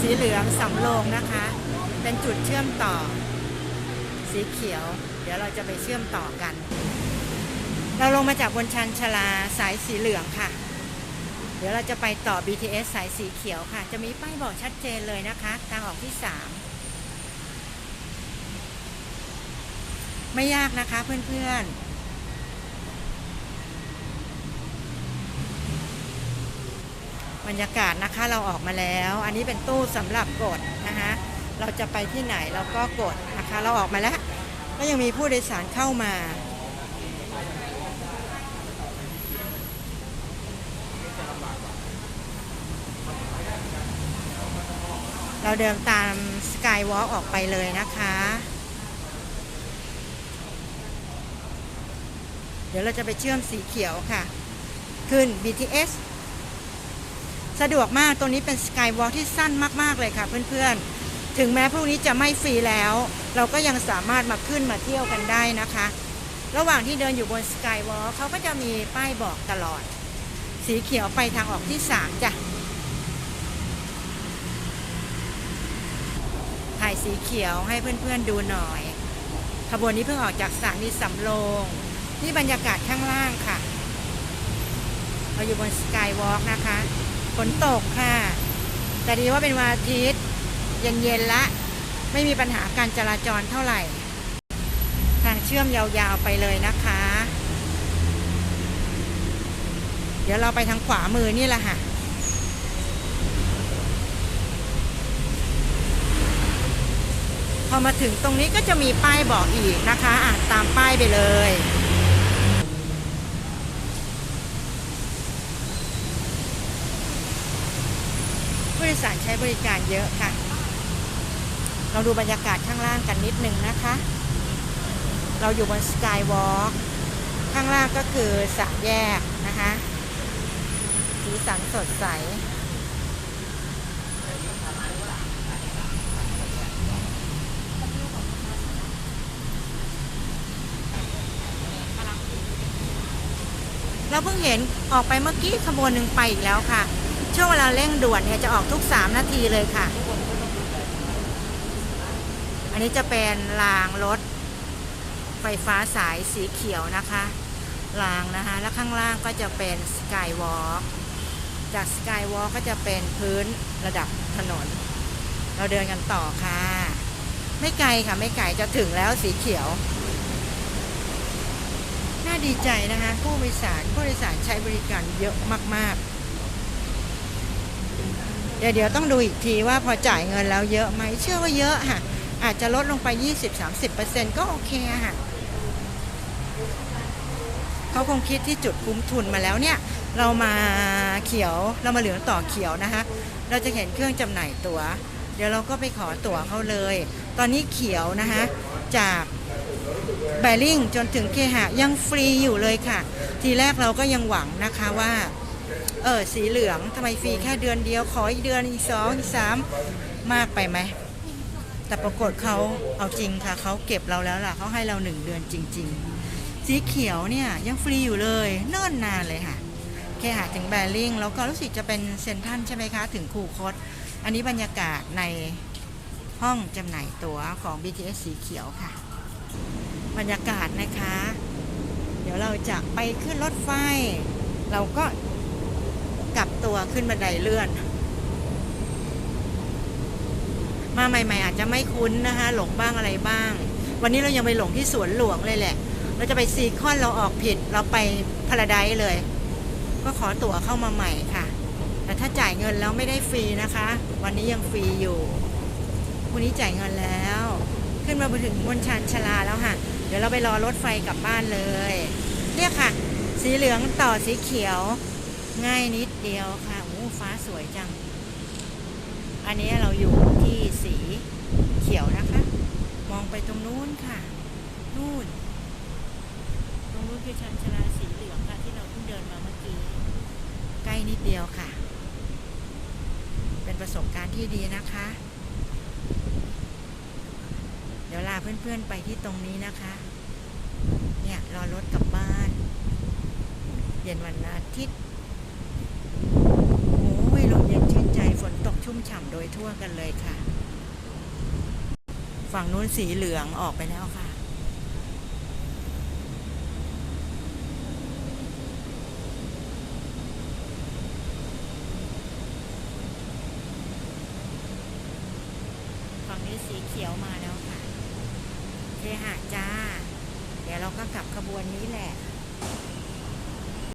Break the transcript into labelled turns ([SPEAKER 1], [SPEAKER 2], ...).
[SPEAKER 1] สีเหลืองสำโรงนะคะ เป็นจุดเชื่อมต่อ สีเขียว เดี๋ยวเราจะไปเชื่อมต่อกัน เราลงมาจากบนชันชลาสายสีเหลืองค่ะ เดี๋ยวเราจะไปต่อ BTS สายสีเขียวค่ะ จะมีป้ายบอกชัดเจนเลยนะคะ ทางออกที่ 3 ไม่ยากนะคะเพื่อนๆ บรรยากาศนะคะเราออกมาแล้ว อันนี้เป็นตู้สำหรับกดนะคะเราจะไปที่ไหนเราก็กดนะคะ เราออกมาแล้ว ก็ยังมีผู้โดยสารเข้ามาเราเดินตามสกายวอล์กออกไปเลยนะคะ เดี๋ยวเราจะไปเชื่อมสีเขียวค่ะ ขึ้น BTS สะดวกมากตรงนี้เป็นสกายวอล์กที่สั้นมาก ๆ เลยค่ะเพื่อนๆ ถึงแม้พวกนี้จะไม่ฟรีแล้ว เราก็ยังสามารถมาขึ้นมาเที่ยวกันได้นะคะ ระหว่างที่เดินอยู่บนสกายวอล์กเขาก็จะมีป้ายบอกตลอด สีเขียวไปทางออกที่ 3 จ้ะ ถ่ายสีเขียวให้เพื่อนๆดูหน่อย ขบวนนี้เพิ่งออกจากสถานีสำโรงนี่บรรยากาศข้างล่างค่ะ เราอยู่บนสกายวอล์กนะคะ ฝนตกค่ะ แต่ดีว่าเป็นวันอาทิตย์เย็นๆละ ไม่มีปัญหาการจราจรเท่าไหร่ ทางเชื่อมยาวๆไปเลยนะคะ เดี๋ยวเราไปทางขวามือนี่แหละค่ะพอมาถึงตรงนี้ก็จะมีป้ายบอกอีกนะคะ อ่านตามป้ายไปเลย โดยสารใช้บริการเยอะค่ะ เราดูบรรยากาศข้างล่างกันนิดนึงนะคะ เราอยู่บนสกายวอล์กข้างล่างก็คือสามแยกนะคะสีสันสดใสเราเพิ่งเห็นออกไปเมื่อกี้ขบวนหนึ่งไปอีกแล้วค่ะ ช่วงเวลาเร่งด่วนเนี่ยจะออกทุก 3 นาทีเลยค่ะ อันนี้จะเป็นรางรถไฟฟ้าสายสีเขียวนะคะรางนะคะแล้วข้างล่างก็จะเป็นสกายวอล์กจากสกายวอล์กก็จะเป็นพื้นระดับถนน เราเดินกันต่อค่ะ ไม่ไกลค่ะไม่ไกลจะถึงแล้วสีเขียว น่าดีใจนะคะผู้โดยสารผู้โดยสารใช้บริการเยอะมาก ๆ เดี๋ยวเดี๋ยวต้องดูอีกทีว่าพอจ่ายเงินแล้วเยอะไหมเชื่อว่าเยอะค่ะ อาจจะลดลงไป 20-30%ก็โอเคค่ะเขาคงคิดที่จุดคุ้มทุนมาแล้วเนี่ย เรามาเขียวเรามาเหลืองต่อเขียวนะคะ เราจะเห็นเครื่องจำหน่ายตัว๋ว เดี๋ยวเราก็ไปขอตั๋วเขาเลย ตอนนี้เขียวนะคะจากแบริ่งจนถึงเคหะยังฟรีอยู่เลยค่ะ ทีแรกเราก็ยังหวังนะคะว่า เออสีเหลืองทำไมฟรีแค่เดือนเดียวขออีกเดือนอีกสองอีกสามมากไปไหมแต่ปรากฏเขาเอาจริงค่ะเขาเก็บเราแล้วล่ะเขาให้เราหนึ่งเดือนจริง ๆ สีเขียวเนี่ยยังฟรีอยู่เลยเนิ่นนานเลยค่ะเคหะถึงแบริ่งแล้วก็รู้สึกจะเป็นเซนทันใช่ไหมคะ ถึงคูคต อันนี้บรรยากาศในห้องจำหน่ายตั๋วของ BTS สีเขียวค่ะ บรรยากาศนะคะ เดี๋ยวเราจะไปขึ้นรถไฟ เราก็ กลับตัวขึ้นบันไดเลื่อน มาใหม่ ๆ อาจจะไม่คุ้นนะคะ หลงบ้างอะไรบ้าง วันนี้เรายังไปหลงที่สวนหลวงเลยแหละ เราจะไปซีคอนเราออกผิด เราไปพาราไดซ์เลย ก็ขอตั๋วเข้ามาใหม่ค่ะ แต่ถ้าจ่ายเงินแล้วไม่ได้ฟรีนะคะ วันนี้ยังฟรีอยู่วันนี้จ่ายเงินแล้ว ขึ้นมาถึงบนชานชลาแล้วค่ะ เดี๋ยวเราไปรอรถไฟกลับบ้านเลย เนี่ยค่ะ สีเหลืองต่อสีเขียว ง่ายนิดเดียวค่ะโอ้ฟ้าสวยจัง อันนี้เราอยู่ที่สีเขียวนะคะ มองไปตรงนู้นค่ะ นู่น ตรงนู้นคือชานชลาสีเหลืองค่ะที่เราเพิ่งเดินมาเมื่อกี้ ใกล้นิดเดียวค่ะ เป็นประสบการณ์ที่ดีนะคะ เดี๋ยวลาเพื่อนๆไปที่ตรงนี้นะคะ เนี่ยรอรถกลับบ้าน เย็นวันอาทิตย์ โอ้ยลมเย็นชื่นใจฝนตกชุ่ม ฉ่ำโดยทั่วกันเลยค่ะ ฝั่งนู้นสีเหลืองออกไปแล้วค่ะ ฝั่งนี้สีเขียวมาแล้วค่ะเคหะจ้า เดี๋ยวเราก็กลับขบวนนี้แหละ